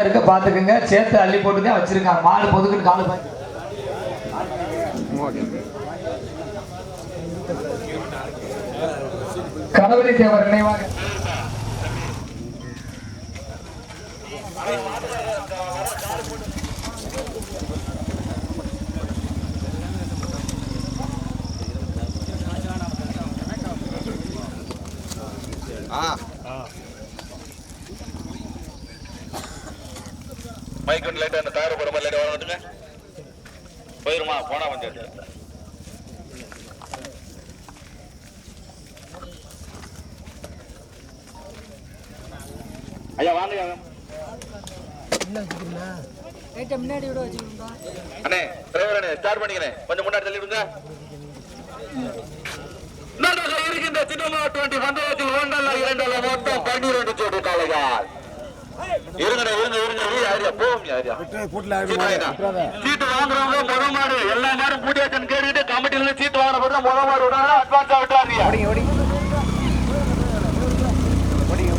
இருக்க பாத்துக்கோங்க சேர்த்து அள்ளி போட்டு தான் வச்சிருக்காங்க. மாடு பொதுக்குன்னு காலு பாய்க்கு ஓகே தேவர் நினைவாக ஆ. மைக் வந்து லைட்டா அந்த டயர் போட மாதிரி லைட்டா வர வந்துங்க போயிருமா? போனா வந்து ஐயா வாங்க அண்ணே டிரைவர் அண்ணே ஸ்டார்ட் பண்ணிக்கிறேன். கொஞ்சம் முன்னாடி தள்ளி விடுங்க. நடுக இருக்கின்ற சின்னமா டுவெண்ட்டி பந்தயத்தில் ஒன்றல்ல இரண்டல்ல மொத்தம் பன்னிரண்டு ஜோடி காளையால் இருங்கண்ணே இருங்க இருங்க. யாரியா? போவோம் யாரியா? சீட்டு வாங்குறவங்க முத மாடு. எல்லா மாடும் கூட்டியாச்சன் கேட்டுட்டு கமிட்டில இருந்து சீட்டு வாங்குற போது முத மாடு விடாங்க அட்வான்ஸா விட்டாரியா ஓடிங்க ஓடிங்க. ஓடிங்க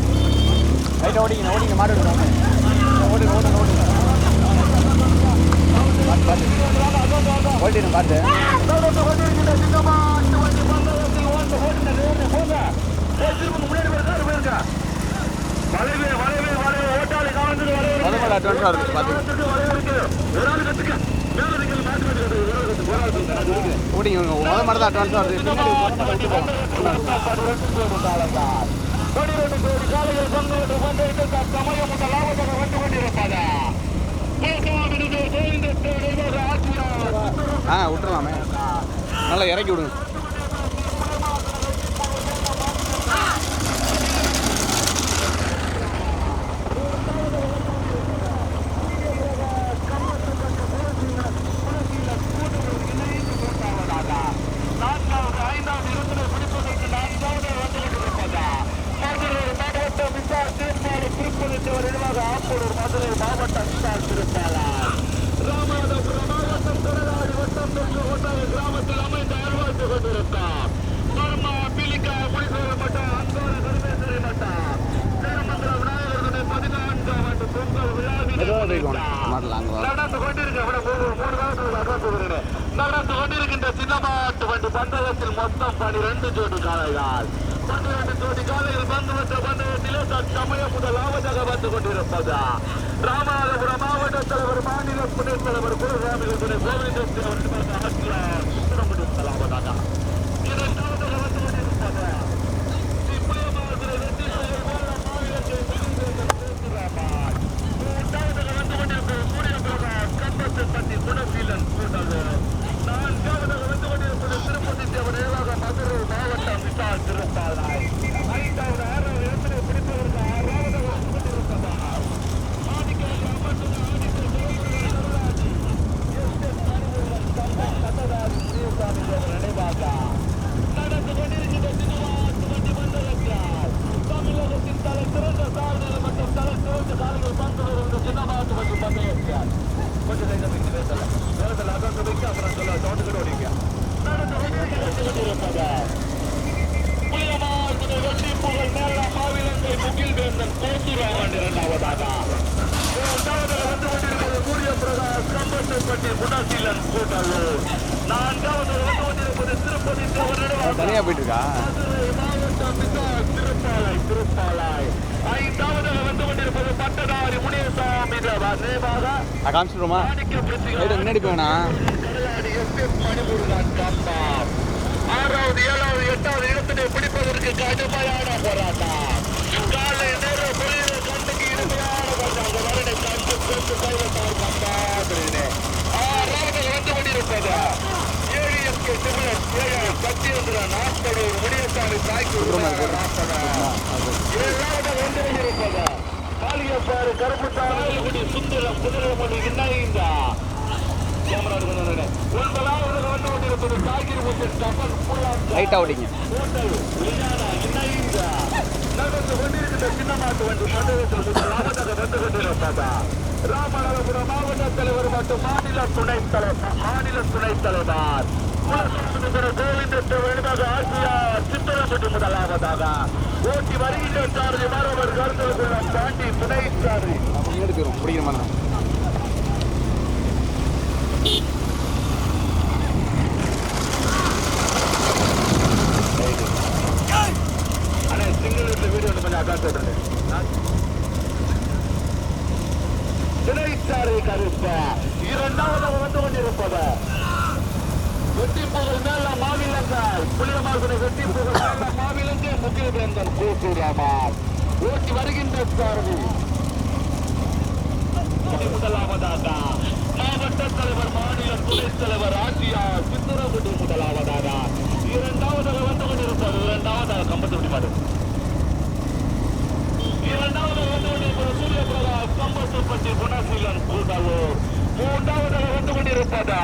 ரைட்டா ஓடிங்க ஓடிங்க மாடு விடுங்க ஓடுங்க ஓடுங்க ஓடுங்க. பார்த்து பார்த்து ஓட்டிடுங்க பார்த்து வளைவே வளைவே வளைவே. ஓட்டாளி காவந்து முத மாடு அட்வான்ஸாக இருக்குது பார்த்து ஓடிங்க முத மாடு தான் அட்வான்ஸாக வருது பின்னாடி முத மாடு விட்டு போங்க ஆ விட்டுறலாமே நல்லா இறக்கி விடுங்க மெதுவாக போய்க்கோங்க மாடல் அங்கே வரும் நடந்து கொண்டிருக்க மூணு காலத்தில் நடந்து கொண்டிருக்கின்ற சின்னமாட்டு வண்டி பந்தயத்தில் மொத்தம் பனிரெண்டு ஜோடி காளைகள் பன்னிரண்டு ஜோடி காளைகள் வந்து வந்த பந்தயத்திலே தற்சமயம் முதலாவதாக வந்து கொண்டிருப்பது ராமநாதபுரம் மாவட்ட தலைவர் மாநில துணைத் தலைவர் குருசாமி கோவிந்தன் அவர்கள் ஆட்சியார் சுப்பிரமணியம் முதலாவதாக இரண்டாவதாக வந்து கொண்டிருப்பது ஸ்ரீ புளியமாவதுரை வெற்றி செயல் மாநிலத்தை பேசுகிறார் மூன்றாவதாக வந்து கொண்டிருப்பது சூரியபிரகாஷ் கம்பத்தப்பட்டி குணசீலன் கூட்டல் நான்காவதாக வந்து கொண்டிருப்பது திருப்பதி தேவர் ஏவாக மதுரை மாவட்டம் விசால் திருப்பாலை ஐந்தாவது ஆறாவது இடத்திலே பிடிப்பதற்கு ஆறாவதாக வந்து கொண்டிருப்பதா ஆதிக்கல் அமர்ந்து ஆதிக்க சிவபுரம் எஸ் எஸ் மணிமுருகன் சம்பா கத்ததாரி சிவசாமி தேவர் நினைவாக நடந்து கொண்டிருக்கின்ற சினிமாட்டு வண்டி மண்டலத்தால் தமிழகத்தின் தலை சிறந்த சாதனை மற்றும் தலை சிறந்த சாலைகள் பந்து வருகின்ற சின்னமாட்டு வண்டி பந்தயத்தால் கொஞ்சம் தைரியம் வைத்து பேசல நேரத்தில் அதான் வைக்க அப்புறம் சொல்ல தோட்டத்தில் ஓடிங்க நடந்து கொண்டிருக்கின்ற புலியமார் முதல் வெற்றி புகழ் மேலா மாவிலங்கை முகில் வேந்தன் கோத்துராமன் இரண்டாவதாக மூன்றாவதாக வந்து கொண்டிருப்பது சூரிய பிரகாஷ் கம்பத்தப்பட்டி குணசீலன் கூட்டல்லூர் நான்காவதாக வந்து கொண்டிருப்பது திருப்பதி தேவர் தனியாக போயிட்டு இருக்கா மதுரை மாவட்டம் விசால் திருப்பாலை திருப்பாலை ஐந்தாவதாக வந்து கொண்டிருப்பது பட்டதாரி முனியசாமி தேவர் நினைவாக நான் காமிச்சிடுமா ரைட்டு முன்னாடி போவேண்ணா ஆறாவது ஏழாவது எட்டாவது இடத்தினை பிடிப்பதற்கு கடுமையான போராட்டம். காலை நேரம் பொழிவு கண்டுக்கு இனிமையான போராட்டம். வரனை கண்டு கொண்டு கைவட்டார் கம்பாடுகிறே ஆறாவது வந்து கொண்டிருப்பது. ஏழிஎஸ்கே சிவலன் ஏழு சத்யேந்திரன் நாற்பதூர் முனியசாமி தாய்க்கு ஏழாவது வந்து கொண்டிருப்பது. காளியப்பாறு கருப்புத்தாரி சுந்தரம் குதிரைமணி இணைந்தா ஒன்பதாவது வந்து கொண்டிருப்பது தாகிர் முத்தின் ஹோட்டல் விஞ்ஞான இணைந்த நடந்து கொண்டிருக்கின்ற சின்னமாட்டு வண்டி மண்டலத்தில் முதலாவதாக வந்து கொண்டிருப்பதா ராமநாதபுரம் மாவட்ட தலைவர் மற்றும் மாநில துணைத் தலைவர் மாநில துணைத் தலைவர். குலசுந்தர முதலாவதாக ஓட்டி வருகின்ற சாரதி மரவர் கருத்துக்குள்ள தாண்டி துணை அண்ணே வீடியோ வந்து கொண்டிருப்பதா வெட்டி புகழ் மாவிலங்கள் புனிதமாக வெட்டி புகழ் மாவிலங்கள் மாவிலங்கே முக்கிய வேந்தன் கூட்டுராமார் ஓட்டி வருகின்ற சாரதி. முதலாவதாக மாவட்ட தலைவர் மாநில துணைத் தலைவர் ஆசியா சித்துரகுடி முதலாவதாக இரண்டாவதாக வந்து கொண்டிருப்பது இரண்டாவதாக கம்பத்துக்குடி மாடு இரண்டாவதாக வந்து கொண்டிருப்பது சூரிய பிரகாஷ் கம்பத்துப்பட்டி குணசீலன் கூடலூர் மூன்றாவதாக வந்து கொண்டிருப்பதா?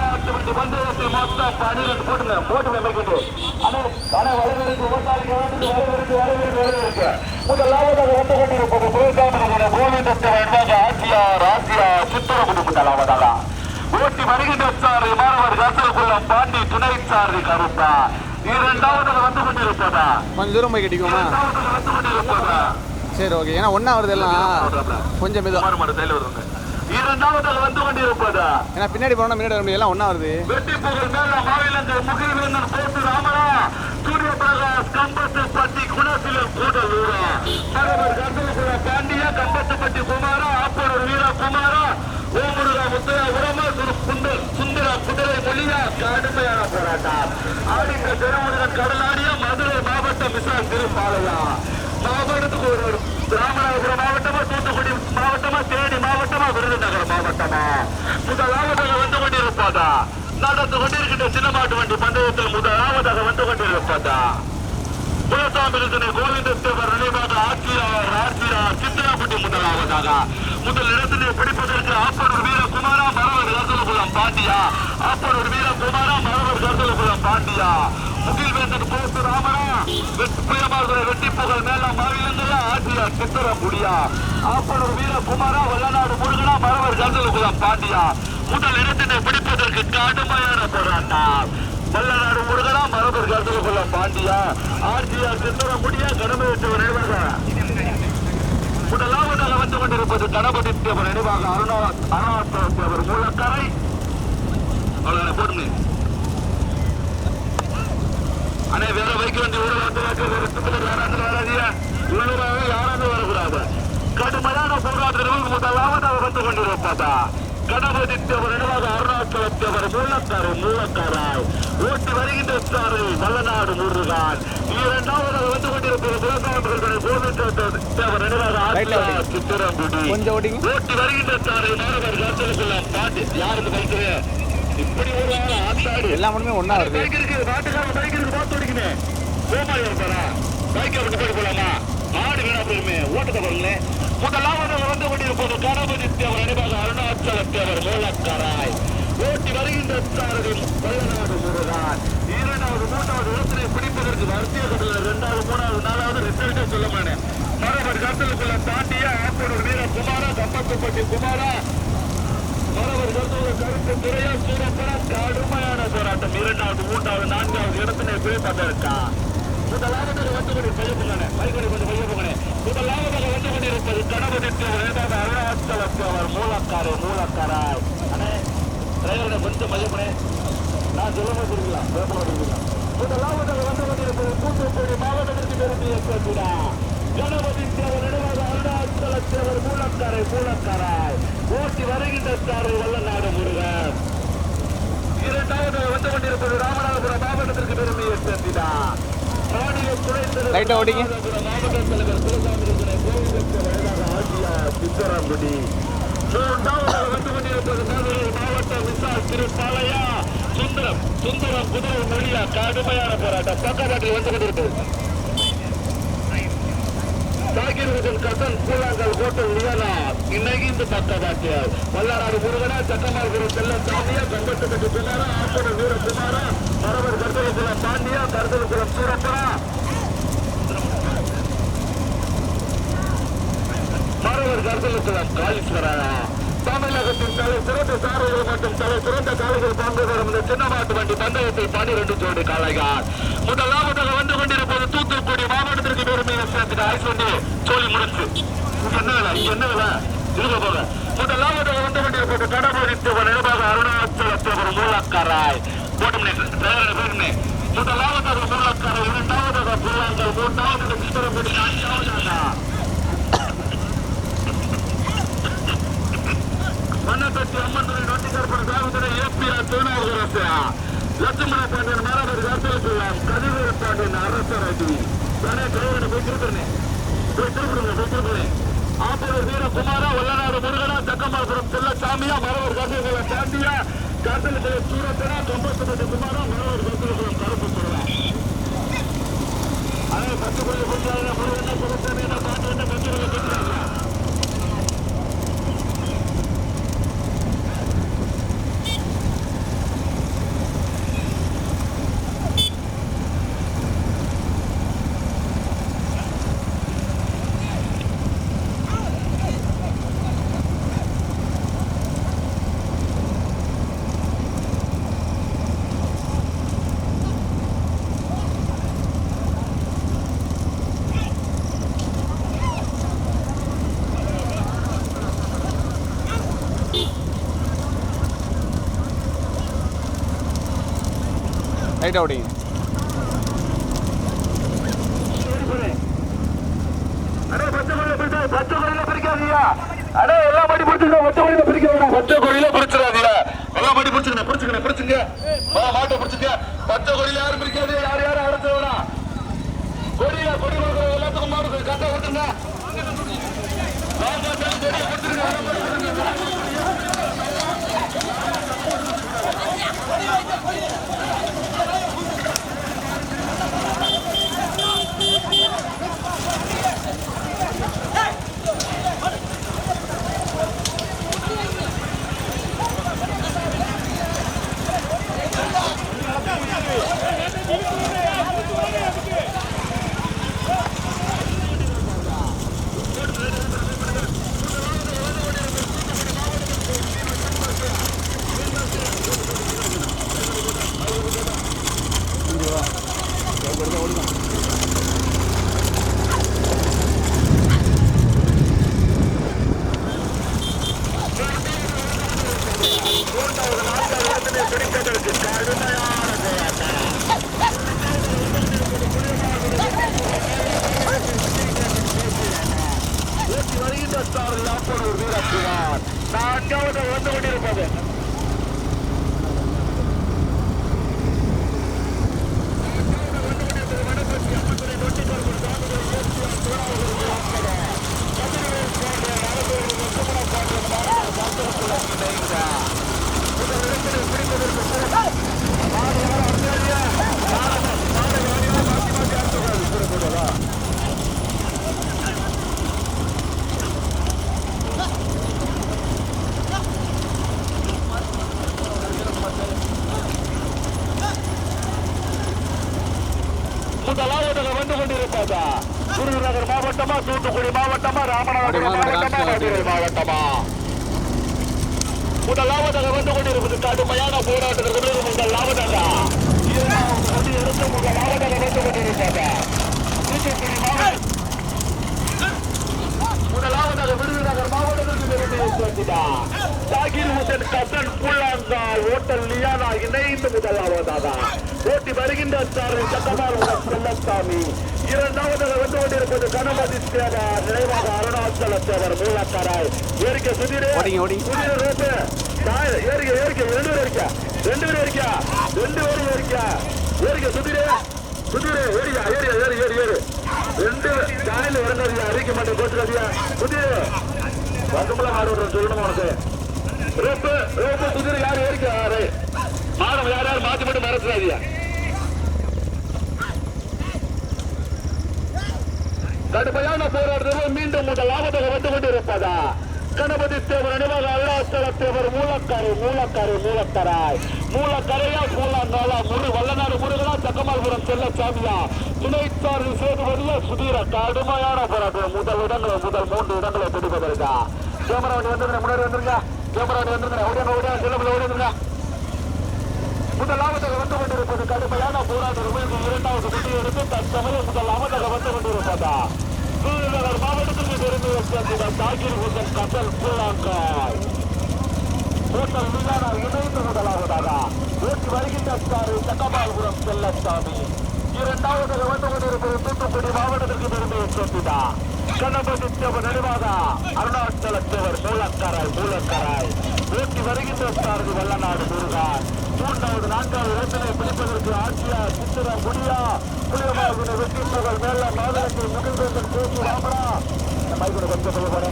விரைவாக விசால் திருப்பாலையா முதலாவதாக வந்து கொண்டிருப்பது கோவிந்தத்தை வருவாங்க ஆசியார் ஆசியா சித்தரகுடி முதலாவதாக ஓட்டி வருகின்ற சாரி மாணவர் கசல்குளம் பாண்டி துணை சாரி கருப்பா. இரண்டாவதாக வந்து கொண்டிருப்பதா? கொஞ்சம் தூரம் போய் சரி ஓகே ஏன்னா ஒன்றா வருது எல்லாம். கொஞ்சம் மெதுவா. இரண்டாவதாக வந்து கொண்டிருப்பதா? ஏன்னா பின்னாடி போனோம்னா முன்னாடி எல்லாம் வருது. வெட்டி புகழ் மேல மாவிலங்கள் முகில்வேந்தன் போட்டு ராமரா சூரிய பிரகாஷ் கம்பத்து பட்டி குணசிலன் கூடலூரா. மரபர் கந்தலகுல பாண்டியா கம்பத்து பட்டி குமாரா ஆப்பூர் வீர குமாரா ஓமுருகா முத்தையா உரமா சுந்தரா குதிரை மொழியா கடுமையான போராட்டம். ஆடிக்க திருமுருகன் கடலாடியா மதுரை மாவட்டம் விசால் திருப்பாலையா. மாவட்டத்துக்கு ஒரு ராமநாதபுரம் மாவட்டமா தூத்துக்குடி மாவட்டமா தேனி மாவட்டமா விருதுநகர் மாவட்டமா? முதலாவதாக வந்து கொண்டிருப்பதா? நடந்து கொண்டிருக்கின்ற சின்னமாட்டு வண்டி பந்தயத்தில் முதலாவதாக வந்து கொண்டிருப்பதா? குலசாமிரசனை கோவிந்தத்தேவர் நினைவாக ஆட்சியாளர் ஆட்சியாளர் சித்திராப்பட்டி முதலாவதாக. முதல் இடத்திலே பிடிப்பதற்கு ஆப்பனூர் வீரகுமாரா மரவர் கர்தலகுலம் பாண்டியா. ஆப்பனூர் வீரகுமாரா மரவர் கர்தலகுலம் பாண்டியா. முகில்வேந்தன் போசு ராமரா. வெற்றி புயமார்களை வெட்டி புகழ் மேல மாவிலங்களா ஆட்சியார் சித்திரப்புடியா ஆப்பனூர் வீரகுமாரா வல்லநாடு முருகனா மரவர் கந்தலுகுலம் பாண்டியா. முதல் இடத்தினை பிடிப்பதற்கு கடுமையான போராட்டம் வல்லநாடு முருகனா மரபர் கந்தலுகுலம் பாண்டியா. ஆர்ஜிஆர் சித்தரமுடியா கடமையற்றவர் நினைவாக. முதலாவதாக வந்து கொண்டிருப்பது கணபதி தேவர் நினைவாக அருணா அருணாச்சல தேவர் மூலக்கரை. அவ்வளவு போடுங்க அண்ணே ஊரை வந்து வைக்க வேற சுத்தத்தில் யாராவது வராதியா உள்ளூராக யாராவது வரக்கூடாது. கடுமையான போராட்டங்கள் முதலாவதாக வந்து கொண்டிருப்பதா கணபதி தேவர் நினைவாக அருணாச்சல தேவர் மூலக்காரு மூலக்காராய் ஓட்டி வருகின்ற சாரை வல்லநாடு முருகான். இரண்டாவதாக வந்து கொண்டிருப்பது விவசாயிகள் கோவிந்த தேவர் நினைவாக. சித்திரங்குடி. ஓட்டி வருகின்ற சாரை மாணவர் காத்திருக்கலாம் பாட்டு யாருக்கு வைக்கிறேன் இப்படி ஒரு ஆள் ஆத்தாடி. எல்லா மணிமே ஒன்றா வருது. பைக் இருக்கு நாட்டுக்காரன் பைக் இருக்கு பார்த்து போமா இருப்பாரா பைக்கை விட்டு போய் போலாமா? மாடு வீணா போயிருமே. ஓட்டத்தை பாருங்களேன். முதலாவது வந்து கொண்டிருப்பது கணபதி தேவர் அணிபாக அருணாச்சல தேவர் மூலக்காராய். ஓட்டி வருகின்ற சாரதி வல்லநாடு முருகான். இரண்டாவது மூன்றாவது இடத்தினை பிடிப்பதற்கு வரிசைய கட்டல இரண்டாவது மூணாவது நாலாவது ரிசல்ட்டே சொல்ல மாட்டேன். மரபர் கருத்தலுக்குள்ள தாண்டிய ஆப்பனூர் வீர குமாரா கம்பத்துப்பட்டி குமாரா. மரபடி கருத்துள்ள கருத்து துறையா சூரப்பட கடுமையான போராட்டம். இரண்டாவது மூன்றாவது நான்காவது இடத்தினை பிடிப்பதற்கா முதலாவதாக வந்து கொண்டு பைய போங்கண்ணே பைக்கடி முதலாவதாக வந்து கொண்டிருப்பது கணபதி தேவர் ஏதாவது அருணாச்சல மூலக்காரு மூலக்காராய் அண்ணே டிரைவரை கொஞ்சம் நான் சொல்ல போயிருக்கலாம் பேப்பர் முதலாவதாக வந்து கொண்டிருப்பது தூத்துக்குடி மாவட்டத்திற்கு பெருமையை சேர்த்துடா கணபதி தேவர் நினைவாக அருணாச்சல தேவர் மூலக்காரை மூலக்காராய் ஓட்டி வருகின்ற வல்ல வல்லநாடு முருகன் இரண்டாவது வந்து கொண்டிருப்பது ராமநாதபுரம் மாவட்டத்திற்கு பெருமையை சேர்த்திடா. ஆ ஓடிங்க. சித்தராங்குடி மாவட்டம் விசால் திருப்பாலையா சுந்தரம் சுந்தரம் குதிரை மொழியா கடுமையான போராட்டம் பக்கவாட்டில் வந்து கொண்டிருப்பது சாகிர்வதன் கசன் கூழாங்கல் ஹோட்டல் லியனா இன்னைக்கு இந்த பக்கவாட்டில் வல்லாராடு முருகனா சக்கமார்புரம் செல்ல சாமியா கம்பத்துக்கு பின்னாரா ஆப்பன வீர குமாரா மரவர் கருதலுக்குளம் பாண்டியா கருதலுக்குளம் சூரப்பரா பரவர் கருதலுக்குளம் காளீஸ்வரரா தமிழகத்தின் தலை சிறந்த சாரதிகள் மற்றும் தலை சிறந்த காலைகள் பங்கு தரும் இந்த சின்ன மாட்டு வண்டி பந்தயத்தில் பன்னிரண்டு ஜோடி காளைகள். முதலாவதாக வந்து கொண்டிருப்பது தூத்துக்குடி மாவட்டத்திற்கு பெருமையை சேர்த்துட்டு ஐஸ் வந்து சோழி முடிச்சு என்ன வேலை என்ன வேலை இருக்க போக முதலாவது வந்து கொண்டிருப்பது கடவுளித்தவன் நிர்வாக அருணாச்சலத்தவர் மூலக்காராய். போட்டம் டிரைவர் பேருமே முதலாவதாக மூலக்காரை இரண்டாவதாக புல்லாங்கல் மூன்றாவதாக சித்திரப்படி நான்காவதாக மன்னப்பட்டி அம்மன் நோட்டிகர்புரம் சாகுதுரை A P R Thirunavukkarasu. Lakshmana Pandian மாறாவர் கருத்தலுக்குள்ளாம் கதிவீர பாண்டியன் அரசர் தானே கைவனை போய் திருப்பண்ணே போய் திருப்பிடுங்க போய் திருப்பண்ணே ஆப்பூர் வீரகுமாரா வல்லநாடு முருகனா தக்கமாபுரம் செல்லசாமியா மரவர் கருத்தலுக்குள்ள சாந்தியா கருத்தலுக்குள்ள சூரத்தனா கம்பத்தப்பட்ட குமாரா மரவர் கருத்தலுக்குள்ள கருப்பு சொல்லலாம் அதே பத்து கோயில் கொஞ்சம் முருகன் செல்லசாமி என்ன பாட்டு என்ன பத்து கேட்கிறாங்க ரைட் ஓடிங்க அடே கடுமையான போராட்டத்திற்கு உங்கள் இரண்டாவது கொடி எடுத்து முதலாவதாக வந்து கொண்டிருப்பதா தூத்துக்குடி மாவட்டம் முதலாவதாக விருதுநகர் மாவட்டத்திற்கு பெருமையை ஜாகிர் ஹுசேன் கசன் புல்லாங்கால் ஓட்டல் லியானா இணைந்து முதலாவதாக ஓட்டி வருகின்ற சாரதி சட்டமாறுடன் செல்லசாமி. இரண்டாவதாக வந்து கொண்டிருப்பது கணபதி சேவா நினைவாக அருணாச்சல தேவர் மூலக்காராய். ஏறிக்க சுதிரே. சுதிர ரோட்டு. தாய் ஏறிக்க ஏறிக்க ரெண்டு பேர் இருக்க ரெண்டு பேர் இருக்க ரெண்டு பேரும் ஏறிக்க. ஏறிக்க சுதிரே. சுதிரே ஏறியா ஏறியா ஏறி ஏறி ஏறி. ரெண்டு தாயில இறங்காதியா அறிக்க மாட்டேன் கோச்சுக்காதியா சுதிரே. மாடு விடுறேன் சொல்லணும் உனக்கு? ரோப்பு ரோப்பு சுதிர யார் ஏறிக்க யாரு மாடம் யார் யார் மாத்தி மட்டும் மறந்துடாதியா கடுமையான போராட்டத்தில் மீண்டும் முதலாவதாக வந்து கொண்டிருப்பதா? கணபதி தேவர் நினைவாக அருணாச்சல தேவர் மூலக்காரு மூலக்காரு மூலக்காராய். மூலக்கரையா மூலங்காலா முரு வல்லநாடு முருகனா சக்கமால்புரம் செல்ல சாமியா துணைச்சார்பு சேதுபதியா சுதீர கடுமையான போராட்டம். முதல் இடங்களை முதல் மூன்று இடங்களை பிடிப்பதற்கா. கேமரா வண்டி வந்துருங்க முன்னாடி வந்துருங்க. கேமரா வண்டி வந்துருங்க ஓடியா ஓடியா செல்லப்பில் ஓடிடுங்க முதலாவதாக வந்து கொண்டிருப்பது கடுமையான போராட்டம். இரண்டாவது குட்டி எடுத்து தற்சமயம் முதலாவதாக வந்து கொண்டிருப்பதா? விருதுநகர் மாவட்டத்திற்கு பெருமை சேர்ந்த தாகிர் ஹுசன் கசல் பூலாங்காய் கூட்டம் மீதான இணைந்து முதலாவதாக. ஓட்டி வருகின்ற சாரு சக்கமால்புரம் செல்லசாமி. இரண்டாவதாக வந்து கொண்டிருப்பது தூத்துக்குடி மாவட்டத்திற்கு பெருமையை சேர்த்துதா கண்ணப்பட்டி தேவர் நினைவாக அருணாச்சல தேவர் மூலக்கராய் மூலக்கராய் ஓட்டி வருகின்ற சாரதி வல்லநாடு முருகான் மூன்றாவது நான்காவது இடத்தினை பிடிப்பதற்கு ஆட்சியா சித்திர முடியா? புளியமாக வெற்றி புகழ் மேல மாதவத்தை முகில்வேந்தன் பேசி ராமரா. மைகுட மைக்கோட கொஞ்சம் போய்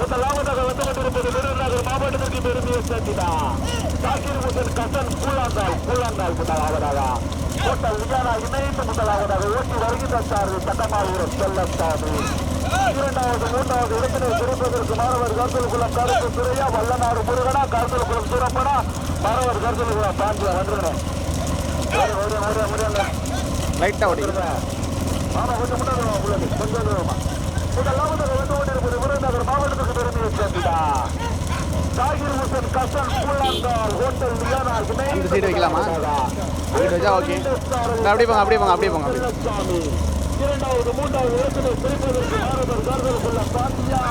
முதலாவதாக மாவட்டத்திற்கு பெருமையை சேர்த்துதா சாக்கிர் முசன் கசன் கூழாந்தாள் கூழாந்தாள் முதலாவதாக கோட்டல் விஜயானா இணைந்து முதலாவதாக ஓட்டி வருகின்ற சார்பு சட்டமாவூரம் செல்லசாமி. இரண்டாவது மூன்றாவது இடத்தினை பிடிப்பதற்கு மாணவர் கருத்தலுக்குளம் கருத்து துறையா வல்லநாடு முருகனா கருத்தலுக்குளம் சூரப்படா மாணவர் கருத்தலுக்குளம் பாண்டியா வந்துருங்க ஓடி ஓடி ஓடி முடியல லைட்டாக ஓடி ஆமா கொஞ்சம் முன்னாடி உள்ளது கொஞ்சம் தூரமா முதலாவதாக வந்து கொண்டிருப்பது விருதுநகர் மாவட்டத்துக்கு பெருமையை சேர்த்துடா தாகிர் ஹுசன் கசன் புல்லாங்கால் ஹோட்டல் லியானா அந்த side வைக்கலாமா? இந்த அப்படியே போங்க, அப்படியே போங்க, அப்படியே போங்க. இரண்டாவது மூன்றாவது இடத்தினை பிரிப்பதற்கு மாணவர் கருதலுக்குள்ள பாண்டியா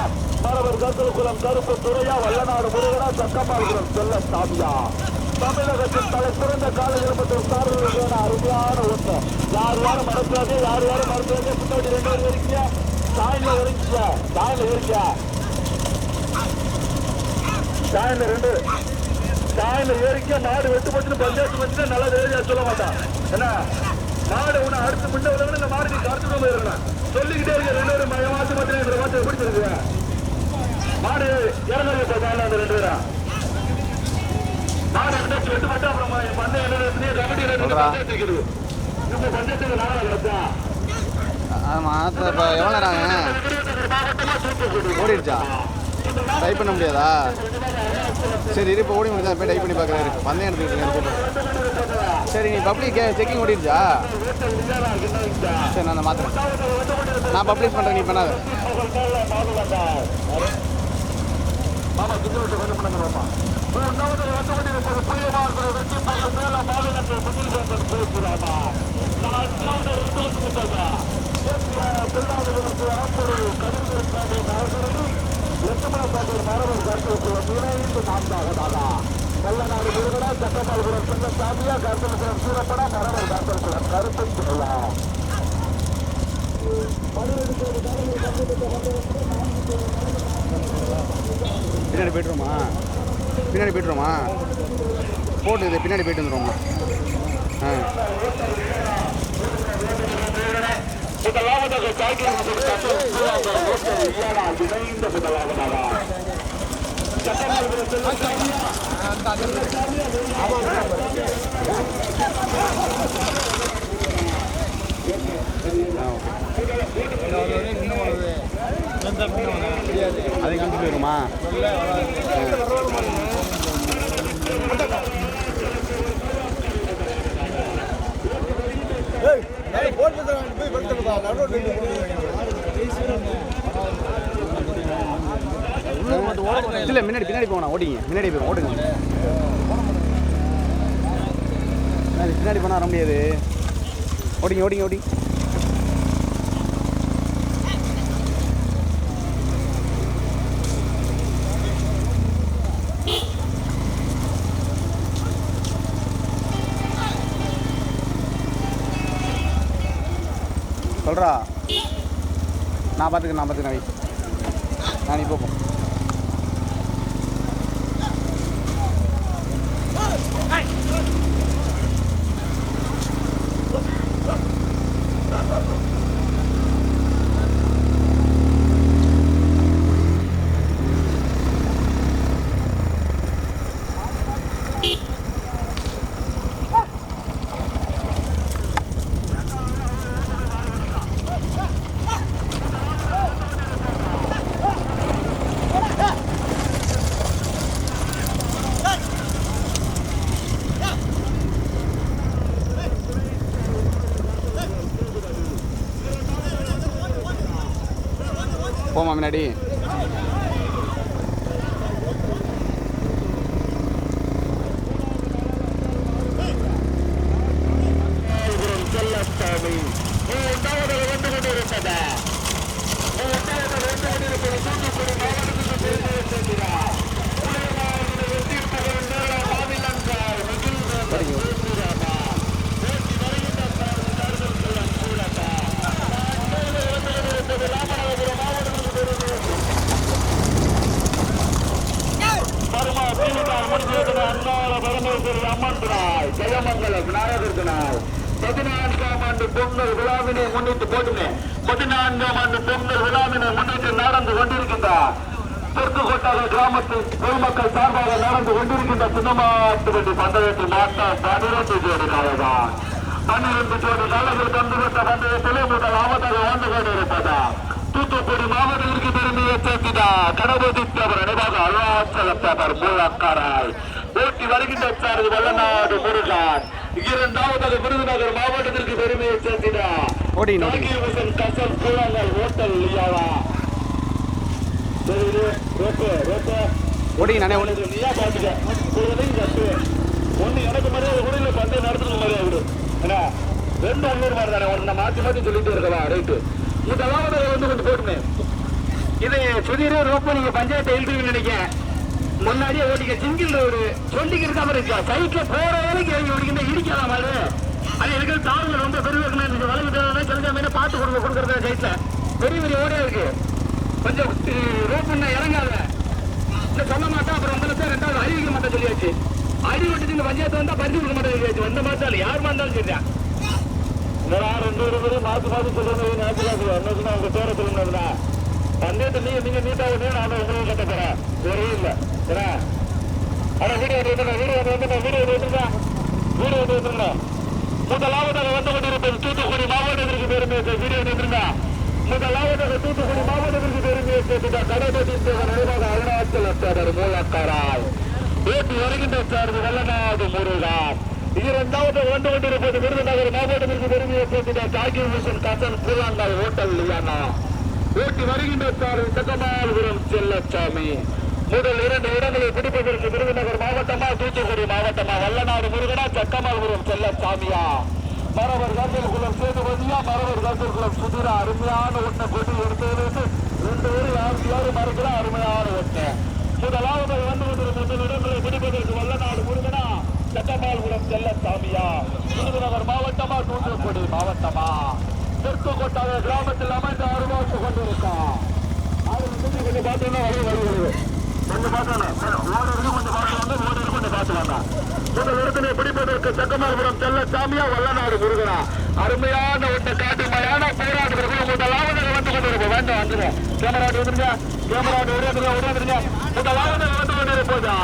மாணவர் கருதலுக்குளம் கருப்பு துறையா வல்லநாடு முருகனா சக்கமாபுரம் செல்ல சாமியா. தமிழகத்தில் தலை சிறந்த காலையில் மற்றும் சார்பில் அருமையான ஒன்று யார் யாரும் மறக்காது யார் யாரும் மறக்காது. முன்னாடி ரெண்டு பேரும் இருக்கீங்க. சாயில இருக்கீங்க சாயில இருக்கியா சாயில ரெண்டு. சாயில ஏறிக்க மாடு வெட்டு போச்சுன்னு பஞ்சாயத்து வச்சு நல்லா தெரிஞ்சா சொல்ல மாட்டான். என்ன? மாடு உன்னை அடுத்து முன்ன உதவி இந்த மாடு நீ கருத்து போயிருக்கணும் சொல்லிக்கிட்டே இருக்க ரெண்டு பேரும் மயமாத்து மட்டும் இந்த மாட்டு பிடிச்சிருக்கு மாடு இறங்கி போட்டாங்க அந்த ரெண்டு பேரும் மாடு ரெண்டு வெட்டு மட்டும் அப்புறம் என்ன நடத்துனீங்க கமிட்டி ரெண்டு. பஞ்சாயத்து இருக்குது. இந்த பஞ்சாயத்துக்கு நாளாக கிடைச்சா ஆமாம் இப்போ எவ்வளோ? ஓடிடுச்சா? டைப் பண்ண முடியாதா? சரி இரு இப்போ ஓடி முடிஞ்சா போய் டைப் பண்ணி பார்க்குறாரு பந்தயம் எடுத்துக்கிட்டு சரி நீ பப்ளிக் செக்கிங் ஓடிடுச்சா? சரி நான் அதை மாற்றுறேன் நான் பப்ளிஷ் பண்ணுறேன் நீ பண்ணாத. மாமா கிட்ட மாணவர் கருத்துக்கு கள்ளநாடு முருகனா சட்டமாபுரம் செல்ல சாமியா கருத்தலுக்குளம் சூரப்படா கரவல் கருத்தலுக்குளம் கருத்தை சொல்லலாம் பின்னாடி போயிட்டுருமா? பின்னாடி போயிட்டுருமா? போட்டு இது பின்னாடி போயிட்டு வந்துடுவோம்மா ஆ. முதலாவதாக சாய்க்கில் இணைந்த முதலாவதாக கண்டு போயிருமா சாமியா அதை காமிச்சு போயிருமா இல்லை முன்னாடி பின்னாடி போகணும். ஓடிங்க. முன்னாடி போய் ஓடுங்க. பின்னாடி போனால் வர முடியாது. ஓடிங்க ஓடிங்க ஓடி சொல்கிறா நான் பார்த்துக்கிறேன் நான் பார்த்துக்கிறேன் வை. நான் நீ స్వామిని சார்பாக நடந்து கொண்டிருக்கின்ற சின்னமாட்டு வண்டி பந்தயத்தில் மாட்ட பனிரெண்டு ஜோடி காலதான் பன்னிரண்டு ஜோடி காலங்கள் கண்டுவிட்ட பந்தயத்திலே முதல் ஆபத்தாக வந்து கொண்டிருப்பதா? தூத்துக்குடி மாவட்டத்திற்கு பெருமையை சேர்த்திடா. கணபதி தேவர் நினைவாக அருணாச்சலத்தவர் மூலக்காராய் ஓட்டி வருகின்ற சாரதி வல்லநாடு முருகான். இரண்டாவதாக விருதுநகர் மாவட்டத்திற்கு பெருமையை சேர்த்திடா. கசல் கூழாங்கல் ஓட்டல் லியாவா. சரி இரு. ரோப்பு ஓடி நானே ஒன்று உனக்கு எனக்கு மரியாதை கூட இல்ல பந்தயம் நடத்துறது மரியாதை விடு ஏன்னா ரெண்டு ஒண்ணூறு மாதிரி தானே ஒன்று மாற்றி மாற்றி சொல்லிட்டு இருக்கவா? ரைட்டு. இதெல்லாம் வந்து கொஞ்சம் போட்டுமே. இது சுதீர ரோப்ப நீங்கள் பஞ்சாயத்து எழுதுவீங்கன்னு நினைக்கிறேன். முன்னாடியே ஓட்டிக்க சிங்கிள் ரோடு சொல்லிக்கு மாதிரி இருக்கா சைக்கிள் போகிற வேலைக்கு இறங்கி ஓடிக்கிட்டு இடிக்கலாம் மாதிரி அது எனக்கு தாழ்வு ரொம்ப பெரிய இருக்கணும் நீங்க வளர்ந்து தெரிஞ்ச மாதிரி பார்த்து கொடுங்க கொடுக்கறத சைட்டில் பெரிய பெரிய ஓடியா இருக்குது கொஞ்சம் ரோப் இறங்காத. இல்ல சொல்ல மாட்டேன் அப்புறம் உங்களை சார் ரெண்டாவது அறிவிக்க மாட்டேன் சொல்லியாச்சு. அறி விட்டுட்டு இந்த பஞ்சாயத்து வந்தா பரிசு கொடுக்க மாட்டேன் சொல்லியாச்சு. வந்த மாதிரி யார் வந்தாலும் சரிதான் ரெண்டு இருபது மாத்து மாத்து சொல்றது என்ன என்னதுன்னா உங்க பேரை சொல்லணும்னா பந்தயத்தை நீங்க நீங்க நீட்டா ஒண்ணு நான் உங்களுக்கு கட்ட போறேன். ஒரே இல்லை. சரியா ஆனா வீடியோ வந்துருங்க வீடியோ வந்து வீடியோ வந்துருங்க வீடியோ வந்துருங்க முதலாவதாக வந்து கொண்டிருப்பது தூத்துக்குடி மாவட்டத்திற்கு பெருமை வீடியோ வந்துருந்தா முதலாவதாக தூத்துக்குடி மாவட்டத்திற்கு பெருமையை சேர்த்துட்ட கடைபதி நினைவாக அருணாச்சல தேவர் மூலக்காராய். ஓட்டி வருகின்ற சார்பு வல்லநாடு முருகான் இரண்டாவது வந்து கொண்டிருப்பது விருதுநகர் மாவட்டத்திற்கு பெருமையை சேர்த்துட்ட காக்கி மிஷன் கசன் கூழாங்கால் ஹோட்டல் லியானா. ஓட்டி வருகின்ற சார்பு சக்கமால்புரம் செல்லச்சாமி முதல் இரண்டு இடங்களை பிடிப்பதற்கு விருதுநகர் மாவட்டமா தூத்துக்குடி மாவட்டமா? வல்லநாடு முருகனா சக்கமால்புரம் செல்லச்சாமியா மரவர் காந்தல் குளம் சேதுபதியா மரவர் காந்தல் குளம் சுதிரா அருமையான ஒன்றை கொண்டு எடுத்து ரெண்டு பேரும் யாருக்கு யாரு மறுக்கிற அருமையான ஒன்றை முதலாவது வந்து கொண்டிருந்த முதல் இடங்களை பிடிப்பதற்கு வல்லநாடு முருகனா சட்டமால்புரம் செல்லசாமியா. விருதுநகர் மாவட்டமா தூத்துக்குடி மாவட்டமா? தெற்கு கொட்டாத கிராமத்தில் அமைந்து அருவாக்கு கொண்டிருக்கோம் அது வந்து கொஞ்சம் பார்த்தீங்கன்னா வழி வழி வருது கொஞ்சம் பார்த்தோம் கொஞ்சம் பார்த்தோம் ஓடுறது முதல் இடத்திலே பிடிப்பதற்கு சக்கமாபுரம் செல்லசாமியா வல்லநாடு முருகனா. அருமையான ஒன்றை காட்டுமையான போராட்டத்திற்கு முதலாவது வந்து கொண்டிருப்போம் வேண்டாம் வந்துடும் கேமரா வந்துருங்க. கேமரா உடையாதுங்க உடையாதுங்க முதலாவது வந்து கொண்டிருப்போதா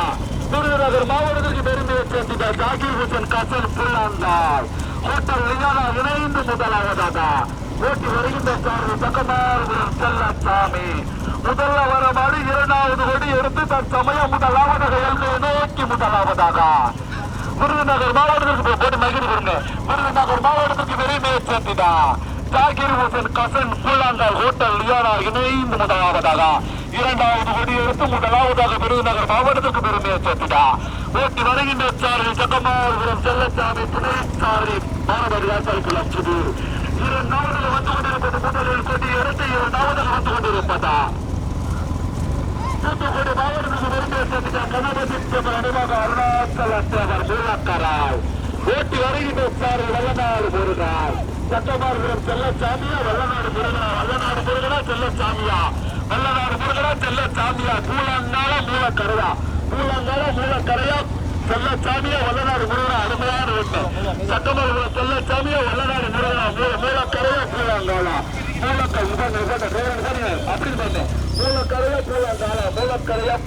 விருதுநகர் மாவட்டத்திற்கு பெருமையை சேர்த்துட்ட ஜாகிர் ஹுசன் கசன் புல்லாந்தாள். ஹோட்டல் லியானா இணைந்து முதலாவதாக ஓட்டி வருகின்ற சார்பு சக்கமாபுரம் செல்லசாமி முதல்ல வர மாதிரி இரண்டாவது கொடி எடுத்து தன் சமயம் முதலாவதாக எல்லையை நோக்கி முதலாவதாக. விருதுநகர் மாவட்டத்திற்கு போட்டு மகிழ்ச்சி கொடுங்க. விருதுநகர் மாவட்டத்திற்கு பெருமையை சேர்த்துடா. ஜாகிர் ஹுசன் கசன் புல்லாங்கால் ஹோட்டல் லியானா இணைந்து முதலாவதாக. இரண்டாவது கொடி எடுத்து முதலாவதாக விருதுநகர் மாவட்டத்திற்கு பெருமையை சேர்த்துடா. ஓட்டி வருகின்ற சாரதி சக்கமாபுரம் செல்லச்சாமி துணை சாரதி மாணவர் வாசலுக்கு சுதூர் இரண்டாவது வந்து கொண்டிருப்பது முதலில் கொடி எடுத்து இரண்டாவது வந்து கொண்டிருப்பதா? தூத்துக்குடி மாவட்டத்துக்கு பெருமையை சேர்த்துட்ட கணபதி நினைவாக அருணாச்சல தேவர் மூலக்கராய் ஓட்டி வருகின்ற சார் வல்லநாடு முருகாய் சட்டமார்புரம் செல்லச்சாமியா வல்லநாடு முருகனா வல்லநாடு முருகனா செல்லச்சாமியா வல்லநாடு முருகனா செல்லச்சாமியா கூழங்கால மூலக்கரையா கூழங்கால மூலக்கரையா செல்லச்சாமியா வல்லநாடு முருகனா அருமையான ஒன்று சட்டமார்புரம் செல்லச்சாமியா வல்லநாடு முருகனா மூல- மூலக்கரையா கூழங்காலா மூலக்கரை இவங்க இவங்க வேற வேற அப்படி பண்ணேன் மூலக்கரையா கூழங்காலா மூலக்கரையா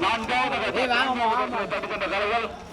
கூழங்காலா தேசாமி கோவிந்தத்து